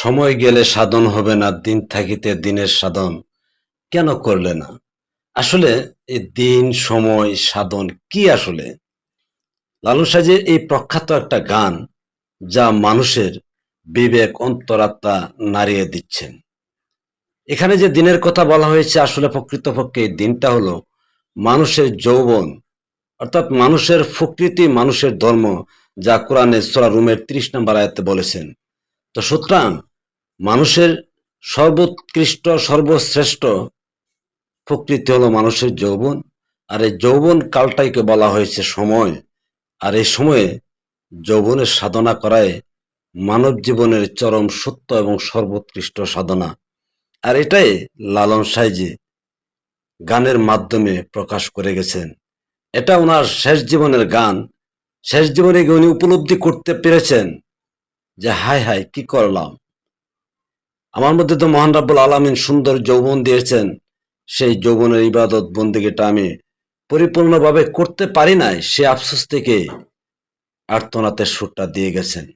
সময় গেলে সাধন হবে না, দিন থাকিতে দিনের সাধন কেন করলে না? আসলে এই দিন, সময়, সাধন কি আসলে? লালু সাজের এই প্রখ্যাত একটা গান যা মানুষের বিবেক, অন্তরাত্মা নাড়িয়ে দিচ্ছেন। এখানে যে দিনের কথা বলা হয়েছে, আসলে প্রকৃতপক্ষে এই দিনটা হলো মানুষের যৌবন, অর্থাৎ মানুষের প্রকৃতি, মানুষের ধর্ম, যা কোরআনে সোরা রুমের ত্রিশ নম্বর আয়াতে বলেছেন। তো সুতরাং মানুষের সর্বোৎকৃষ্ট, সর্বশ্রেষ্ঠ প্রকৃতি হলো মানুষের যৌবন। আর এই যৌবন কালটাইকে বলা হয়েছে সময়। আর এই সময়ে যৌবনের সাধনা করায় মানব জীবনের চরম সত্য এবং সর্বোৎকৃষ্ট সাধনা। আর এটাই লালন সাইজি গানের মাধ্যমে প্রকাশ করে গেছেন। এটা ওনার শেষ জীবনের গান। শেষ জীবনে উনি উপলব্ধি করতে পেরেছেন? যে, হায় হায়, কি করলাম? আমার মধ্যে তো মহান রাব্বুল আলমিন সুন্দর যৌবন দিয়েছেন। সেই যৌবনের ইবাদত বন্দিগিটা আমি পরিপূর্ণভাবে করতে পারি নাই, সে আফসোস থেকে আর্তনাতের সুরটা দিয়ে গেছেন।